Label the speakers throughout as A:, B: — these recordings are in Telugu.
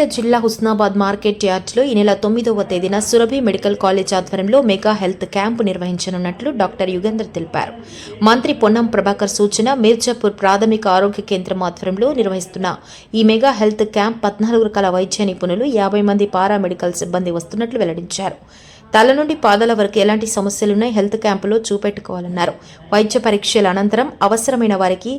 A: సిద్దిపేట జిల్లా హుస్నాబాద్ మార్కెట్ యార్డ్లో ఈ నెల తొమ్మిదవ తేదీన సురభి మెడికల్ కాలేజ్ ఆధ్వర్యంలో మెగా హెల్త్ క్యాంపు నిర్వహించనున్నట్లు డాక్టర్ యుగేందర్ తెలిపారు. మంత్రి పొన్నం ప్రభాకర్ సూచన మీర్జాపూర్ ప్రాథమిక ఆరోగ్య కేంద్రం ఆధ్వర్యంలో నిర్వహిస్తున్న ఈ మెగా హెల్త్ క్యాంప్ పద్నాలుగు రకాల వైద్య నిపుణులు యాభై మంది పారామెడికల్ సిబ్బంది వస్తున్నట్లు వెల్లడించారు. తల నుండి పాదాల వరకు ఎలాంటి సమస్యలున్నాయి హెల్త్ క్యాంపులో చూపెట్టుకోవాలన్నారు. వైద్య పరీక్షల అనంతరం అవసరమైన వారికి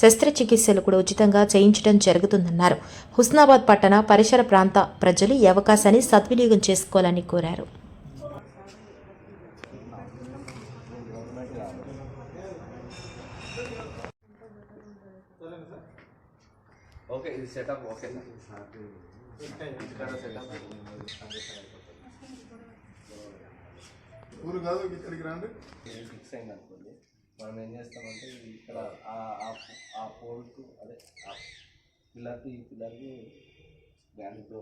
A: శస్త్రచికిత్సలు కూడా ఉచితంగా చేయించడం జరుగుతుందన్నారు. హుస్నాబాద్ పట్టణ పరిసర ప్రాంత ప్రజలు ఈ అవకాశాన్ని సద్వినియోగం చేసుకోవాలని కోరారు.
B: ఓకే ఇది సెటప్ ఓకే
C: ఊరు కాదు ఇక్కడికి రండి.
B: ఇది ఫిక్స్ అయింది అనుకోండి. మనం ఏం చేస్తామంటే ఇక్కడ ఆ- ఆ- ఆ పోల్కు అదే ఆ పిల్లర్కి ఈ పిల్లర్కి బ్యాండ్తో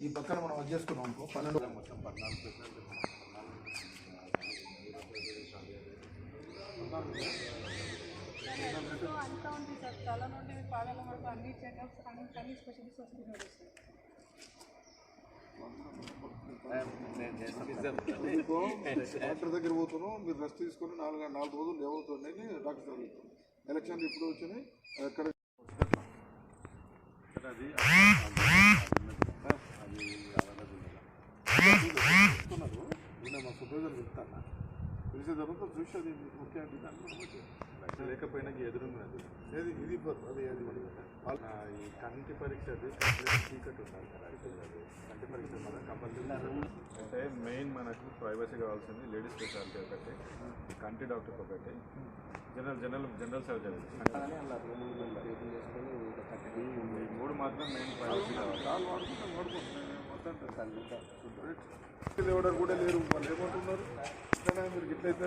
C: ఈ పక్కన మనం అది చేసుకున్నాం అనుకో పన్నెండు మొత్తం పద్నాలుగు
D: అంతా ఉంది సార్. తల నుండి పాదాల వరకు అన్ని చెకప్స్ అన్ని అన్ని స్పెషలిస్ట్ వస్తున్నారు సార్
B: నేను చేస్తాను
C: డాక్టర్ దగ్గర పోతున్నాం మీరు రెస్ట్ తీసుకొని నాలుగు నాలుగు రోజులు ఏమవుతుందని డాక్టర్ దగ్గర వెళ్తాం ఎలక్షన్లు ఇప్పుడు వచ్చినాయి ఎక్కడ? నిన్న మా సూపర్వైజర్ చెప్తాను. పిలిచే తర్వాత చూసి అది ఓకే అంటే దాంట్లో లేకపోయినా ఎదురున్నది ఏది ఇది అది అది ఈ కంటి పరీక్ష అది చీకటి ఉండాలి కదా actually అది. కంటి పరీక్ష మనం కంపల్సరీ
E: అంటే మెయిన్ మనకు ప్రైవసీ కావాల్సింది లేడీస్ స్పెషాలిటీ ఒకటి కంటి డాక్టర్ ఒకటి జనరల్ జనరల్ జనరల్ సర్జరీ ఈ మూడు మాత్రం మెయిన్ ప్రైవసీ కావాలి.
C: వాడుకుంటాం వాడుకుంటాం కూడా లేరు వాళ్ళు ఏమంటున్నారు? కానీ మీరు ఇట్లయితే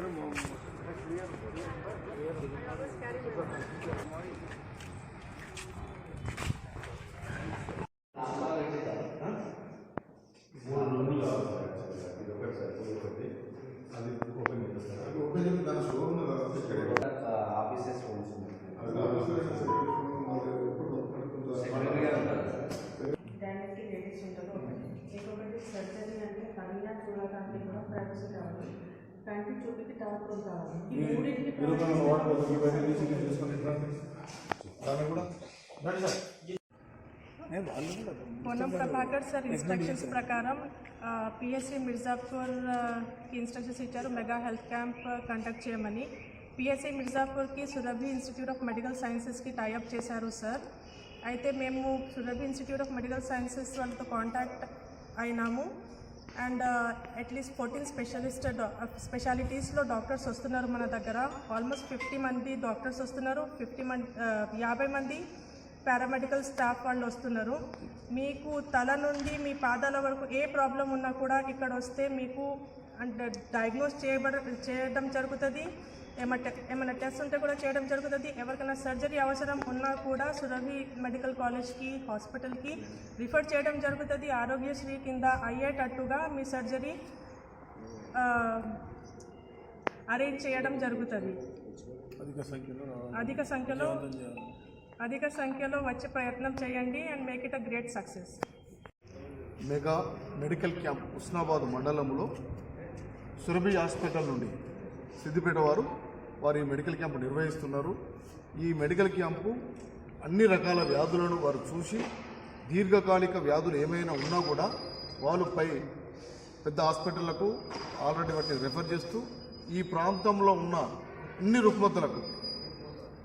D: సర్జరీ అంటే కన్నా చూడడానికి కూడా ప్రైవసీ కావాలి పొన్నం ప్రభాకర్ సార్ ఇన్స్ట్రక్షన్స్ ప్రకారం పిఎస్సి మిర్జాపూర్కి ఇన్స్ట్రక్షన్స్ ఇచ్చారు. మెగా హెల్త్ క్యాంప్ కండక్ట్ చేయమని. పిఎస్సి మిర్జాపూర్కి సురభి ఇన్స్టిట్యూట్ ఆఫ్ మెడికల్ సైన్సెస్కి టైఅప్ చేశారు సార్. అయితే మేము Surabhi institute of medical sciences వాళ్ళతో contact అయినాము. And at least fourteen specialist స్పెషాలిటీస్లో doctors వస్తున్నారు మన దగ్గర. ఆల్మోస్ట్ ఫిఫ్టీ మంది డాక్టర్స్ వస్తున్నారు. ఫిఫ్టీ మంది యాభై మంది పారామెడికల్ స్టాఫ్ వాళ్ళు వస్తున్నారు. మీకు తల నుండి మీ పాదాల వరకు ఏ ప్రాబ్లం ఉన్నా కూడా ఇక్కడ వస్తే మీకు అంటే డయాగ్నోస్ చేయబడ చేయడం జరుగుతుంది. ఏమంటే ఏమైనా టెస్ట్ ఉంటే కూడా చేయడం జరుగుతుంది. ఎవరికైనా సర్జరీ అవసరం ఉన్నా కూడా సురభి మెడికల్ కాలేజ్కి హాస్పిటల్కి రిఫర్ చేయడం జరుగుతుంది. ఆరోగ్యశ్రీ కింద అయ్యేటట్టుగా మీ సర్జరీ అరేంజ్ చేయడం జరుగుతుంది.
C: అధిక సంఖ్యలో
D: అధిక సంఖ్యలో అధిక సంఖ్యలో వచ్చే ప్రయత్నం చేయండి and make it a great success.
C: Mega medical camp Husnabad మండలంలో సురభి హాస్పిటల్ నుండి సిద్దిపేట వారు వారి మెడికల్ క్యాంపు నిర్వహిస్తున్నారు. ఈ మెడికల్ క్యాంపు అన్ని రకాల వ్యాధులను వారు చూసి దీర్ఘకాలిక వ్యాధులు ఏమైనా ఉన్నా కూడా వాళ్ళపై పెద్ద హాస్పిటళ్ళకు ఆల్రెడీ వాటిని రెఫర్ చేస్తూ ఈ ప్రాంతంలో ఉన్న అన్ని రుగ్మతలకు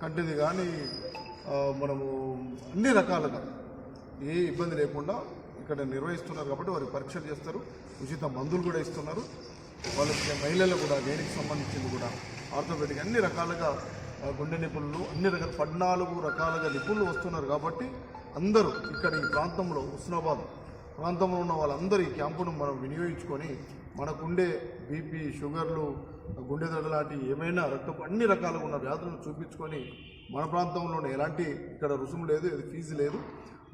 C: కంటిది కానీ మనము అన్ని రకాలుగా ఏ ఇబ్బంది లేకుండా ఇక్కడ నిర్వహిస్తున్నారు కాబట్టి వారికి పరీక్షలు చేస్తారు. ఉచిత మందులు కూడా ఇస్తున్నారు. వాళ్ళకి మహిళలు కూడా దేనికి సంబంధించింది కూడా ఆర్థోపెడిక్ అన్ని రకాలుగా గుండె నిపుణులు అన్ని రకాల పద్నాలుగు రకాలుగా నిపుణులు వస్తున్నారు కాబట్టి అందరూ ఇక్కడ ఈ ప్రాంతంలో హుస్నాబాద్ ప్రాంతంలో ఉన్న వాళ్ళందరూ ఈ క్యాంపును మనం వినియోగించుకొని మనకుండే బీపీ షుగర్లు గుండె దడ లాంటి ఏమైనా రక్తపు అన్ని రకాలుగా ఉన్న వ్యాధులను చూపించుకొని మన ప్రాంతంలోనే ఎలాంటి ఇక్కడ రుసుము లేదు ఇది ఫీజు లేదు.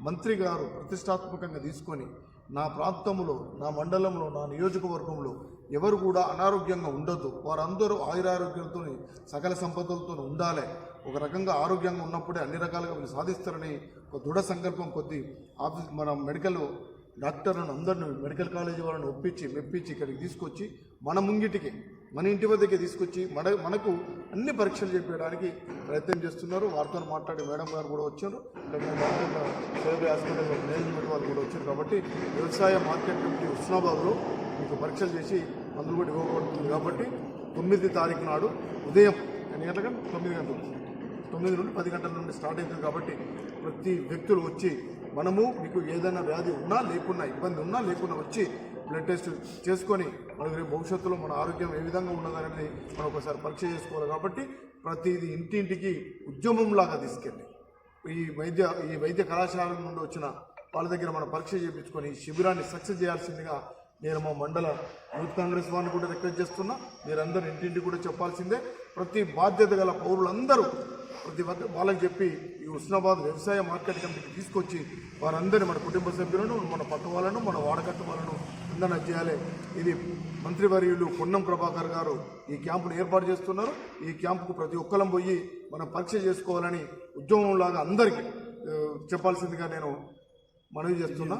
C: మంత్రి గారు ప్రతిష్టాత్మకంగా తీసుకొని నా ప్రాంతంలో నా మండలంలో నా నియోజకవర్గంలో ఎవరు కూడా అనారోగ్యంగా ఉండొద్దు. వారందరూ ఆయురారోగ్యంతో సకల సంపదలతో ఉండాలి. ఒక రకంగా ఆరోగ్యంగా ఉన్నప్పుడే అన్ని రకాలుగా వీళ్ళు సాధిస్తారని ఒక దృఢ సంకల్పం కొద్దీ ఆఫీస్ మన మెడికల్ డాక్టర్లను అందరిని మెడికల్ కాలేజీ వాళ్ళని ఒప్పించి మెప్పించి ఇక్కడికి తీసుకొచ్చి మన ముంగిటికి మన ఇంటి వద్దకే తీసుకొచ్చి మన మనకు అన్ని పరీక్షలు చేపించడానికి ప్రయత్నం చేస్తున్నారు. వారితో మాట్లాడి మేడం గారు కూడా వచ్చారు. ఇక్కడ హాస్పిటల్ మేనేజ్మెంట్ వాళ్ళు కూడా వచ్చారు కాబట్టి వ్యవసాయ మార్కెట్ కమిటీ హుస్నాబాద్లో మీకు పరీక్షలు చేసి మందులు కూడా ఇవ్వబడుతుంది కాబట్టి తొమ్మిది తారీఖు నాడు ఉదయం ఎన్ని గంటలకు? తొమ్మిది గంటలు తొమ్మిది నుండి పది గంటల నుండి స్టార్ట్ అవుతుంది కాబట్టి ప్రతి వ్యక్తులు వచ్చి మనము మీకు ఏదైనా వ్యాధి ఉన్నా లేకున్నా ఇబ్బంది ఉన్నా లేకున్నా వచ్చి బ్లడ్ టెస్ట్ చేసుకొని మనకు రేపు భవిష్యత్తులో మన ఆరోగ్యం ఏ విధంగా ఉన్నదనేది మనం ఒకసారి పరీక్ష చేసుకోవాలి కాబట్టి ప్రతిది ఇంటింటికి ఉద్యమంలాగా తీసుకెళ్ళి. ఈ వైద్య ఈ వైద్య కళాశాల నుండి వచ్చిన వాళ్ళ దగ్గర మనం పరీక్ష చేయించుకొని శిబిరాన్ని సక్సెస్ చేయాల్సిందిగా నేను మా మండల యూత్ కాంగ్రెస్ వారిని కూడా రిక్వెస్ట్ చేస్తున్నా. మీరందరూ ఇంటింటి కూడా చెప్పాల్సిందే. ప్రతి బాధ్యత గల పౌరులందరూ ప్రతి వాళ్ళకి చెప్పి ఈ ఉస్నాబాద్ వ్యవసాయ మార్కెట్ కమిటీకి తీసుకొచ్చి వారందరినీ మన కుటుంబ సభ్యులను మన పక్క వాళ్ళను మన వాడకట్టు వాళ్ళను అందరినీ చేయాలి ఇది మంత్రివర్యులు పొన్నం ప్రభాకర్ గారు ఈ క్యాంపును ఏర్పాటు చేస్తున్నారు. ఈ క్యాంపుకు ప్రతి ఒక్కరం పోయి మనం పరీక్ష చేసుకోవాలని ఉద్యమంలాగా అందరికీ చెప్పాల్సిందిగా నేను మనవి చేస్తున్నా.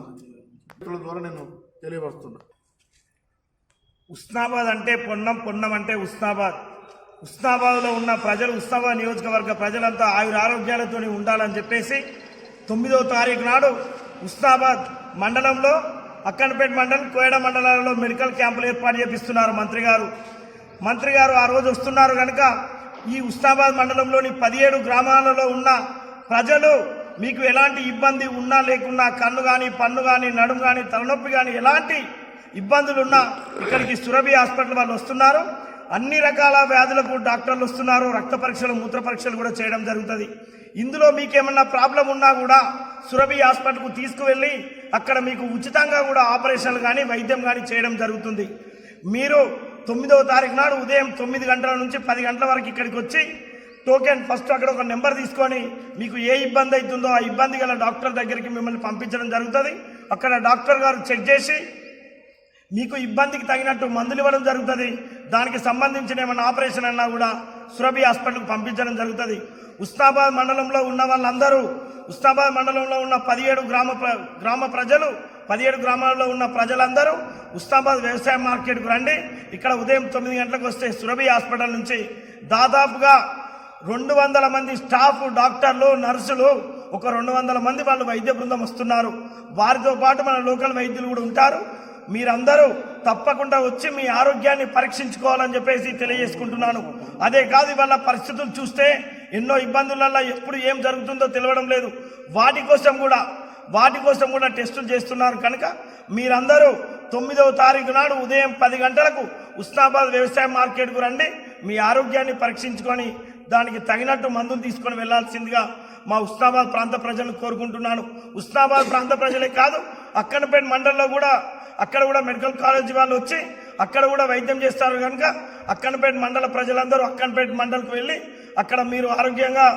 C: ఇతరుల ద్వారా నేను తెలియపరుస్తున్నా.
F: ఉస్నాబాద్ అంటే పొన్నం పొన్నం అంటే ఉస్నాబాద్. ఉస్నాబాద్లో ఉన్న ప్రజలు ఉస్నాబాద్ నియోజకవర్గ ప్రజలంతా ఆయుర ఆరోగ్యాలతో ఉండాలని చెప్పేసి తొమ్మిదవ తారీఖు నాడు ఉస్నాబాద్ మండలంలో అక్కనపేట మండలం కోయడ మండలాలలో మెడికల్ క్యాంపులు ఏర్పాటు చేపిస్తున్నారు మంత్రి గారు. మంత్రి గారు ఆ రోజు వస్తున్నారు కనుక ఈ ఉస్నాబాద్ మండలంలోని పదిహేడు గ్రామాలలో ఉన్న ప్రజలు మీకు ఎలాంటి ఇబ్బంది ఉన్నా లేకున్నా కన్ను కానీ పన్ను కానీ నడుము కానీ తలనొప్పి కానీ ఎలాంటి ఇబ్బందులున్నా ఇక్కడికి సురభి హాస్పిటల్ వాళ్ళు వస్తున్నారు. అన్ని రకాల వ్యాధులకు డాక్టర్లు వస్తున్నారు. రక్త పరీక్షలు మూత్ర పరీక్షలు కూడా చేయడం జరుగుతుంది. ఇందులో మీకేమన్నా ప్రాబ్లం ఉన్నా కూడా సురభి హాస్పిటల్కు తీసుకువెళ్ళి అక్కడ మీకు ఉచితంగా కూడా ఆపరేషన్లు కానీ వైద్యం కానీ చేయడం జరుగుతుంది. మీరు తొమ్మిదవ తారీఖు నాడు ఉదయం తొమ్మిది గంటల నుంచి పది గంటల వరకు ఇక్కడికి వచ్చి టోకెన్ ఫస్ట్ అక్కడ ఒక నెంబర్ తీసుకొని మీకు ఏ ఇబ్బంది అవుతుందో ఆ ఇబ్బంది గల డాక్టర్ దగ్గరికి మిమ్మల్ని పంపించడం జరుగుతుంది. అక్కడ డాక్టర్ గారు చెక్ చేసి మీకు ఇబ్బందికి తగినట్టు మందులు ఇవ్వడం జరుగుతుంది. దానికి సంబంధించిన ఏమైనా ఆపరేషన్ అన్నా కూడా సురభి హాస్పిటల్కి పంపించడం జరుగుతుంది. ఉస్నాబాద్ మండలంలో ఉన్న వాళ్ళందరూ ఉస్నాబాద్ మండలంలో ఉన్న పదిహేడు గ్రామ గ్రామ ప్రజలు పదిహేడు గ్రామాల్లో ఉన్న ప్రజలందరూ ఉస్నాబాద్ వ్యవసాయ మార్కెట్కు రండి. ఇక్కడ ఉదయం తొమ్మిది గంటలకు వస్తే సురభి హాస్పిటల్ నుంచి దాదాపుగా రెండు వందల మంది స్టాఫ్ డాక్టర్లు నర్సులు ఒక రెండు వందల మంది వాళ్ళు వైద్య బృందం వస్తున్నారు. వారితో పాటు మన లోకల్ వైద్యులు కూడా ఉంటారు. మీరందరూ తప్పకుండా వచ్చి మీ ఆరోగ్యాన్ని పరీక్షించుకోవాలని చెప్పేసి తెలియజేసుకుంటున్నాను. అదే కాదు ఇవాళ పరిస్థితులు చూస్తే ఎన్నో ఇబ్బందులలో ఎప్పుడు ఏం జరుగుతుందో తెలియడం లేదు. వాటి కోసం కూడా వాటి కోసం కూడా టెస్టులు చేస్తున్నారు కనుక మీరందరూ తొమ్మిదవ తారీఖు నాడు ఉదయం పది గంటలకు ఉస్నాబాద్ వ్యవసాయ మార్కెట్కు రండి. మీ ఆరోగ్యాన్ని పరీక్షించుకొని దానికి తగినట్టు మందులు తీసుకొని వెళ్ళాల్సిందిగా మా ఉస్నాబాద్ ప్రాంత ప్రజలను కోరుకుంటున్నాను. ఉస్నాబాద్ ప్రాంత ప్రజలే కాదు అక్కనపేట మండలంలో కూడా అక్కడ కూడా మెడికల్ కాలేజ్ వాళ్ళు వచ్చి అక్కడ కూడా వైద్యం చేస్తారు కనుక అక్కనపేట మండల ప్రజలందరూ అక్కనపేట మండలకు వెళ్ళి అక్కడ మీరు ఆరోగ్యంగా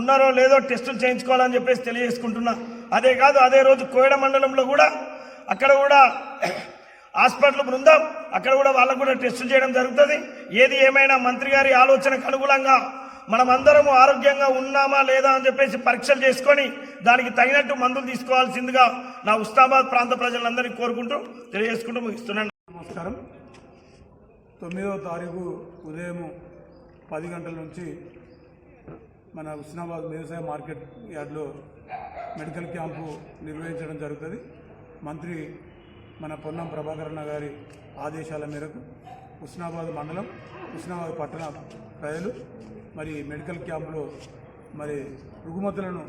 F: ఉన్నారో లేదో టెస్టులు చేయించుకోవాలని చెప్పేసి తెలియజేసుకుంటున్నా. అదే కాదు అదే రోజు కోయడ మండలంలో కూడా అక్కడ కూడా హాస్పిటల్ బృందం అక్కడ కూడా వాళ్ళకు కూడా టెస్టులు చేయడం జరుగుతుంది. ఏది ఏమైనా మంత్రి గారి ఆలోచనకు అనుగుణంగా మనమందరము ఆరోగ్యంగా ఉన్నామా లేదా అని చెప్పేసి పరీక్షలు చేసుకొని దానికి తగినట్టు మందులు తీసుకోవాల్సిందిగా నా ఉస్తాబాద్ ప్రాంత ప్రజలందరినీ కోరుకుంటూ తెలియజేసుకుంటూ ముగిస్తున్నాను.
G: నమస్కారం. తొమ్మిదవ తారీఖు ఉదయం పది గంటల నుంచి మన హుస్నాబాద్ వ్యవసాయ మార్కెట్ యార్డ్లో మెడికల్ క్యాంపు నిర్వహించడం జరుగుతుంది. మంత్రి మన పొన్నం ప్రభాకరణ గారి ఆదేశాల మేరకు హుస్నాబాద్ మండలం హుస్నాబాద్ పట్టణ ప్రజలు మరి మెడికల్ క్యాంపులో మరి రుగ్మతులను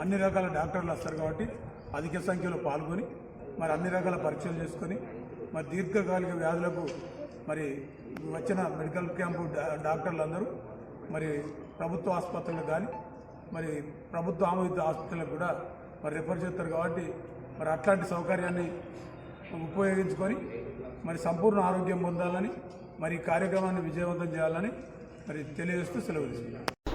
G: అన్ని రకాల డాక్టర్లు వస్తారు కాబట్టి అధిక సంఖ్యలో పాల్గొని మరి అన్ని రకాల పరీక్షలు చేసుకొని మరి దీర్ఘకాలిక వ్యాధులకు మరి వచ్చిన మెడికల్ క్యాంపు డాక్టర్లు అందరూ మరి ప్రభుత్వ ఆసుపత్రులకు కానీ మరి ప్రభుత్వ ఆమోదిత ఆసుపత్రులకు కూడా మరి రిఫర్ చేస్తారు కాబట్టి మరి అట్లాంటి సౌకర్యాన్ని ఉపయోగించుకొని మరి సంపూర్ణ ఆరోగ్యం పొందాలని మరి ఈ కార్యక్రమాన్ని విజయవంతం చేయాలని మరి తెలియజేస్తూ సెలవు తీసుకున్నాను